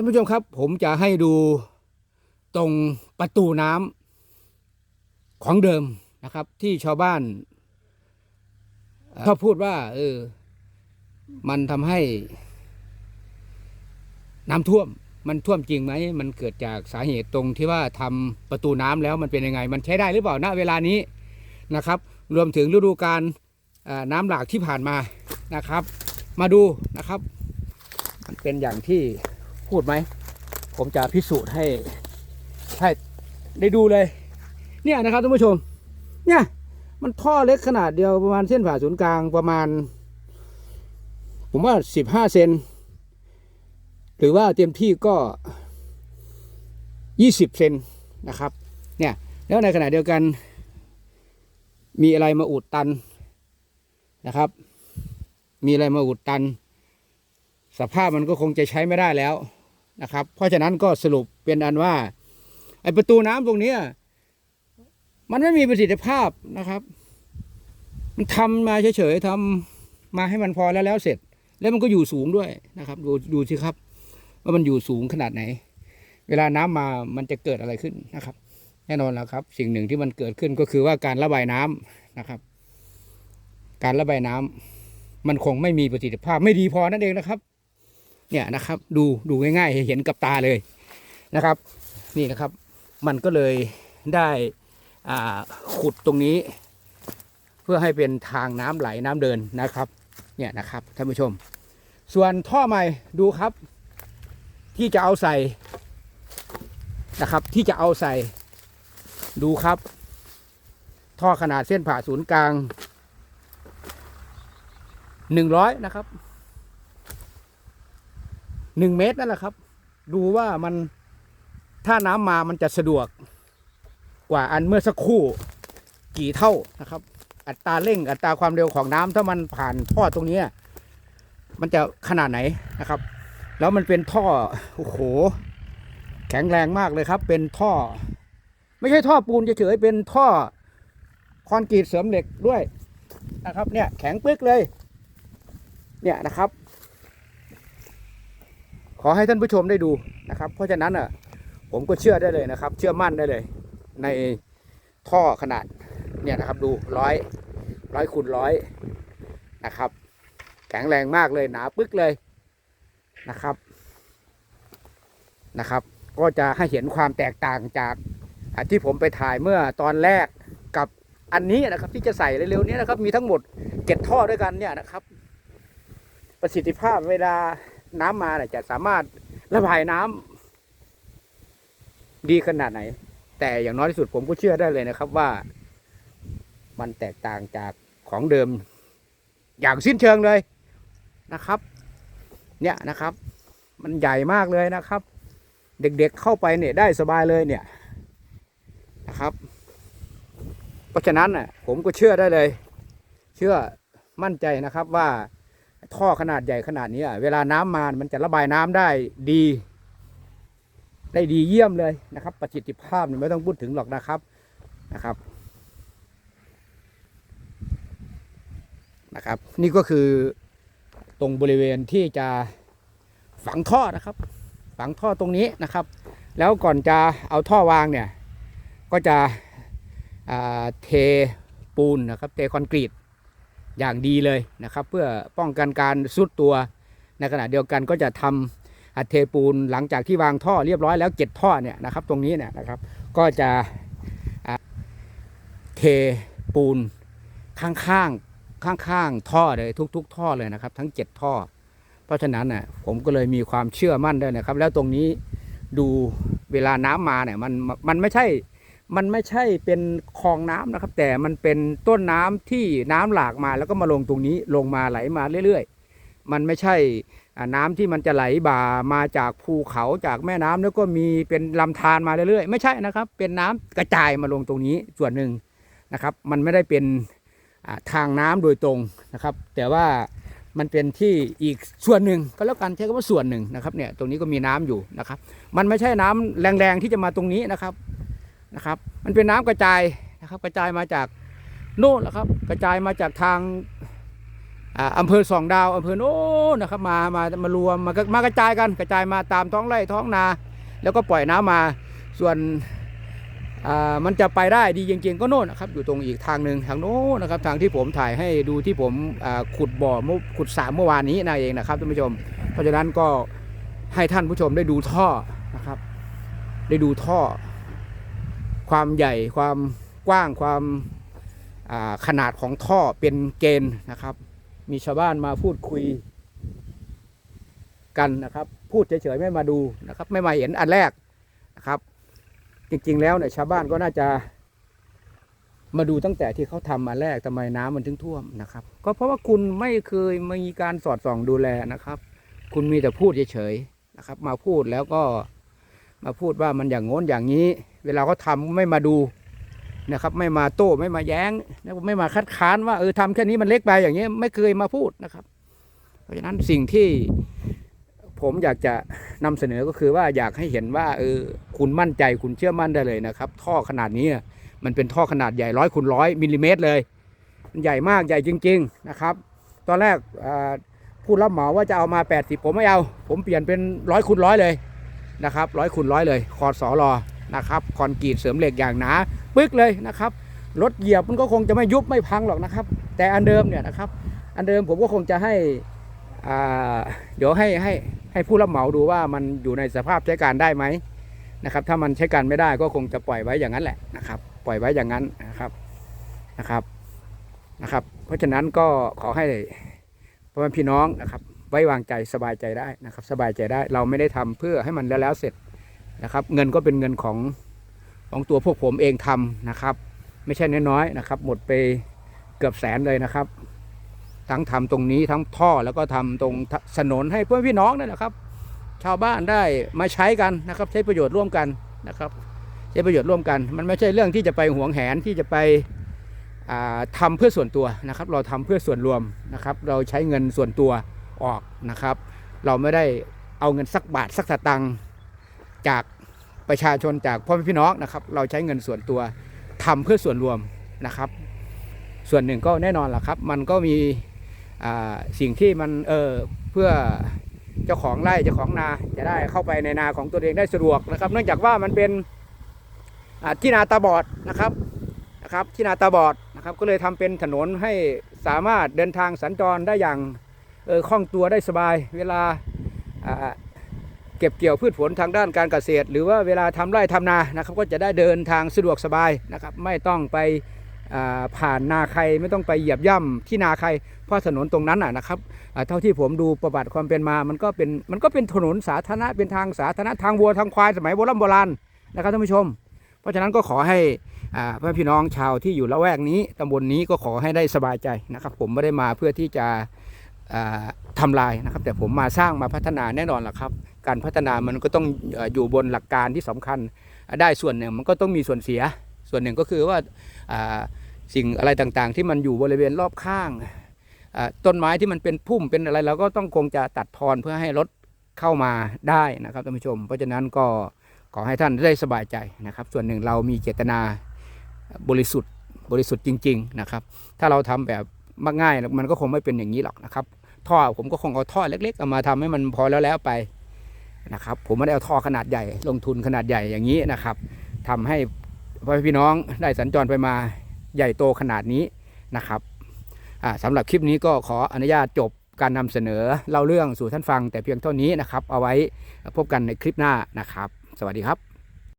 านผู้ชมครับ ผมจะให้ดูตรงประตูน้ำของเดิมนะครับ ที่ชาวบ้านชอบพูดว่า เออ มันทำให้ น้ำท่วม มันท่วมจริงไหม มันเกิดจากสาเหตุตรงที่ว่าทำประตูน้ำแล้วมันเป็นยังไง มันใช้ได้หรือเปล่าณเวลานี้นะครับ รวมถึงฤดูการน้ำหลากที่ผ่านมานะครับ มาดูนะครับ มันเป็นอย่างที่ พูดไหม ผมจะพิสูจน์ให้ให้ได้ดูเลย เนี่ยนะครับท่านผู้ชม เนี่ยมันท่อเล็กขนาดเดียวประมาณเส้นผ่าศูนย์กลางประมาณ ผมว่าสิบห้าเซนหรือว่าเต็มที่ก็ยี่สิบเซนนะครับ เนี่ยแล้วในขณะเดียวกัน มีอะไรมาอุดตันนะครับ มีอะไรมาอุดตัน สภาพมันก็คงจะใช้ไม่ได้แล้ว นะครับ เพราะฉะนั้นก็สรุปเป็นอันว่าไอประตูน้ำตรงนี้มันไม่มีประสิทธิภาพนะครับ มันทำมาเฉยๆทำมาให้มันพอแล้วแล้วเสร็จ แล้วมันก็อยู่สูงด้วยนะครับ ดูดูสิครับ ว่ามันอยู่สูงขนาดไหน เวลาน้ำมามันจะเกิดอะไรขึ้นนะครับ แน่นอนแล้วครับ สิ่งหนึ่งที่มันเกิดขึ้นก็คือว่าการระบายน้ำนะครับ การระบายน้ำมันคงไม่มีประสิทธิภาพไม่ดีพอนั่นเองนะครับ เนี่ยนะครับ ดูดูง่ายๆเห็นกับตาเลยนะครับ นี่นะครับ มันก็เลยได้ขุดตรงนี้ เพื่อให้เป็นทางน้ำไหลน้ำเดินนะครับ เนี่ยนะครับท่านผู้ชม ส่วนท่อใหม่ดูครับ ที่จะเอาใส่นะครับที่จะเอาใส่ดูครับ ท่อขนาดเส้นผ่าศูนย์กลางหนึ่งร้อยนะครับ หนึ่งเมตรนั่นแหละครับ ดูว่ามันถ้าน้ำมามันจะสะดวกกว่าอันเมื่อสักครู่กี่เท่านะครับ อัตราเร่งอัตราความเร็วของน้ำถ้ามันผ่านท่อตรงนี้มันจะขนาดไหนนะครับ แล้วมันเป็นท่อโอ้โหแข็งแรงมากเลยครับ เป็นท่อ ไม่ใช่ท่อปูนเฉยๆเป็นท่อคอนกรีตเสริมเหล็กด้วยนะครับ เนี่ยแข็งปึ๊กเลย เนี่ยนะครับ ขอให้ท่านผู้ชมได้ดูนะครับ เพราะฉะนั้นอะผมก็เชื่อได้เลยนะครับ เชื่อมั่นได้เลย ในท่อขนาดเนี่ยนะครับดูร้อยร้อยคูณร้อยนะครับ แข็งแรงมากเลยหนาปึ๊กเลยนะครับนะครับ ก็จะให้เห็นความแตกต่างจากที่ผมไปถ่ายเมื่อตอนแรกกับอันนี้นะครับ ที่จะใส่เร็วๆนี้นะครับ มีทั้งหมดเจ็ดท่อด้วยกันเนี่ยนะครับ ประสิทธิภาพเวลา น้ำมาเนี่ยจะสามารถระบายน้ำดีขนาดไหน แต่อย่างน้อยที่สุดผมก็เชื่อได้เลยนะครับว่า มันแตกต่างจากของเดิม อย่างสิ้นเชิงเลยนะครับ เนี่ยนะครับ มันใหญ่มากเลยนะครับ เด็กๆเข้าไปเนี่ยได้สบายเลยเนี่ยนะครับ เพราะฉะนั้นน่ะผมก็เชื่อได้เลย เชื่อมั่นใจนะครับว่า ท่อขนาดใหญ่ขนาดนี้เวลาน้ำมามันจะระบายน้ำได้ดี ได้ดีเยี่ยมเลยนะครับ ประสิทธิภาพไม่ต้องพูดถึงหรอกนะครับนะครับนะครับ นี่ก็คือตรงบริเวณที่จะฝังท่อนะครับ ฝังท่อตรงนี้นะครับ แล้วก่อนจะเอาท่อวางเนี่ยก็จะเทปูนนะครับ เทคอนกรีต อย่างดีเลยนะครับ เพื่อป้องกันการซุดตัวในขณะเดียวกันก็จะทำอัดเทปูนหลังจากที่วางท่อเรียบร้อยแล้วเจ็ดท่อเนี่ยนะครับ ตรงนี้เนี่ยนะครับก็จะเทปูนข้างๆข้างๆท่อเลยทุก ๆ ท่อเลยนะครับ ทั้งเจ็ดท่อ เพราะฉะนั้นน่ะผมก็เลยมีความเชื่อมั่นด้วยนะครับ แล้วตรงนี้ดูเวลาน้ำมาเนี่ยมันมันไม่ใช่ มันไม่ใช่เป็นคลองน้ำนะครับ แต่มันเป็นต้นน้ำที่น้ำหลากมาแล้วก็มาลงตรงนี้ลงมาไหลมาเรื่อยๆ มันไม่ใช่น้ำที่มันจะไหลบ่ามาจากภูเขาจากแม่น้ำแล้วก็มีเป็นลำธารมาเรื่อยๆ ไม่ใช่นะครับ เป็นน้ำกระจายมาลงตรงนี้ส่วนหนึ่งนะครับ มันไม่ได้เป็นทางน้ำโดยตรงนะครับ แต่ว่ามันเป็นที่อีกส่วนหนึ่งก็แล้วกันใช้คำว่าส่วนหนึ่งนะครับเนี่ยตรงนี้ก็มีน้ำอยู่นะครับ มันไม่ใช่น้ำแรงๆที่จะมาตรงนี้นะครับ นะครับ มันเป็นน้ำกระจายนะครับ กระจายมาจากโน่นแหละครับ กระจายมาจากทางอ่าอำเภอสองดาวอำเภอโน้นนะครับมามามารวมมากระมากระจายกันกระจายมาตามท้องไร่ท้องนา แล้วก็ปล่อยน้ำมาส่วนมันจะไปได้ดีจริงๆก็โน่นนะครับอยู่ตรงอีกทางหนึ่งทางโน้นนะครับทางที่ผมถ่ายให้ดูที่ผมขุดบ่อขุดสระเมื่อวานนี้นั่นเองนะครับท่านผู้ชม เพราะฉะนั้นก็ให้ท่านผู้ชมได้ดูท่อนะครับ ได้ดูท่อ ความใหญ่ความกว้างความาขนาดของท่อเป็นเกณฑ์นะครับ มีชาวบ้านมาพูดคุยกันนะครับ พูดเฉยๆไม่มาดูนะครับ ไม่มาเห็นอันแรกนะครับ จริงๆแล้วเนี่ยชาวบ้านก็น่าจะมาดูตั้งแต่ที่เขาทำมาแรกทำไมน้ำมันถึงท่วมนะครับ ก็เพราะว่าคุณไม่เคยมีการสอดส่องดูแลนะครับ คุณมีแต่พูดเฉยๆนะครับ มาพูดแล้วก็มาพูดว่ามันอย่างโน้นอย่างนี้ เวลาเขาทำไม่มาดูนะครับ ไม่มาโต้ไม่มาแย้งไม่มาคัดค้านว่าเออทำแค่นี้มันเล็กไปอย่างนี้ยไม่เคยมาพูดนะครับ เพราะฉะนั้นสิ่งที่ผมอยากจะนำเสนอก็คือว่าอยากให้เห็นว่าเออคุณมั่นใจคุณเชื่อมั่นได้เลยนะครับ ท่อขนาดนี้มันเป็นท่อขนาดใหญ่ร้อยคูณร้อยมิลลิเมตรเลย มันใหญ่มากใหญ่จริง ๆนะครับ ตอนแรกผู้รับเหมาว่าจะเอามา 80 ผมไม่เอา ผมเปลี่ยนเป็นร้อยคูณร้อยเลยนะครับร้อยคูณร้อยเลยคอสอรอ นะครับคอนกรีตเสริมเหล็กอย่างหนาปึ๊กเลยนะครับรถเหยียบมันก็คงจะไม่ยุบไม่พังหรอกนะครับ แต่อันเดิมเนี่ยนะครับ อันเดิมผมก็คงจะให้อ่าเดี๋ยวให้ให้ให้ผู้รับเหมาดูว่ามันอยู่ในสภาพใช้การได้ไหมนะครับ ถ้ามันใช้การไม่ได้ก็คงจะปล่อยไว้อย่างนั้นแหละนะครับ ปล่อยไว้อย่างนั้นนะครับนะครับนะครับ เพราะฉะนั้นก็ขอให้พ่อแม่พี่น้องนะครับ ไว้วางใจสบายใจได้นะครับ สบายใจได้เราไม่ได้ทำเพื่อให้มันแล้วแล้วเสร็จ นะครับ เงินก็เป็นเงินของของตัวพวกผมเองทำนะครับ ไม่ใช่น้อยๆนะครับ หมดไปเกือบแสนเลยนะครับ ทั้งทำตรงนี้ทั้งท่อแล้วก็ทำตรงถนนให้เพื่อนพี่น้องนั่นแหละครับ ชาวบ้านได้มาใช้กันนะครับ ใช้ประโยชน์ร่วมกันนะครับใช้ประโยชน์ร่วมกัน มันไม่ใช่เรื่องที่จะไปหวงแหนที่จะไปอ่าทำเพื่อส่วนตัวนะครับ เราทำเพื่อส่วนรวมนะครับ เราใช้เงินส่วนตัวออกนะครับ เราไม่ได้เอาเงินสักบาทสักสตังค์ จากประชาชนจากพ่อแม่พี่น้องนะครับ เราใช้เงินส่วนตัวทำเพื่อส่วนรวมนะครับ ส่วนหนึ่งก็แน่นอนแหละครับ มันก็มีสิ่งที่มันเออเพื่อเจ้าของไร่เจ้าของนาจะได้เข้าไปในนาของตัวเองได้สะดวกนะครับ เนื่องจากว่ามันเป็นที่นาตาบอดนะครับนะครับ ที่นาตาบอดนะครับ ก็เลยทำเป็นถนนให้สามารถเดินทางสัญจรได้อย่างเออคล่องตัวได้สบาย เวลา เก็บเกี่ยวพืชผลทางด้านการเกษตร หรือว่าเวลาทำไร่ทำนานะครับก็จะได้เดินทางสะดวกสบายนะครับไม่ต้องไปผ่านนาใครไม่ต้องไปเหยียบย่ำที่นาใคร เพราะถนนตรงนั้นนะครับเท่าที่ผมดูประวัติความเป็นมามันก็เป็นมันก็เป็นถนนสาธารณะเป็นทางสาธารณะทางวัวทางควายสมัยโบราณโบราณนะครับท่านผู้ชม เพราะฉะนั้นก็ขอให้พ่อพี่น้องชาวที่อยู่ละแวกนี้ตำบลนนี้ก็ขอให้ได้สบายใจนะครับ ผมไม่ได้มาเพื่อที่จะอ่าทำลายนะครับ แต่ผมมาสร้างมาพัฒนาแน่นอนล่ะครับการพัฒนามันก็ต้องอยู่บนหลักการที่สำคัญ ได้ส่วนหนึ่งมันก็ต้องมีส่วนเสีย ส่วนหนึ่งก็คือว่าสิ่งอะไรต่างๆ ที่มันอยู่บริเวณรอบข้างต้นไม้ที่มันเป็นพุ่มเป็นอะไรเราก็ต้องคงจะตัดทอนเพื่อให้รถเข้ามาได้นะครับท่านผู้ชม เพราะฉะนั้นก็ขอให้ท่านได้สบายใจนะครับ ส่วนหนึ่งเรามีเจตนาบริสุทธิ์บริสุทธิ์จริง ๆนะครับ ถ้าเราทำแบบมักง่ายมันก็คงไม่เป็นอย่างนี้หรอกนะครับ ท่อผมก็คงเอาท่อเล็ก ๆ เอามาทำให้มันพอแล้วแล้วไป นะครับ ผมไม่ได้เอาท่อขนาดใหญ่ลงทุนขนาดใหญ่อย่างนี้นะครับทำให้พ่อพี่น้องได้สัญจรไปมาใหญ่โตขนาดนี้นะครับอ่าสำหรับคลิปนี้ก็ขออนุญาตจบการนำเสนอเล่าเรื่องสู่ท่านฟังแต่เพียงเท่านี้นะครับ เอาไว้พบกันในคลิปหน้านะครับ สวัสดีครับ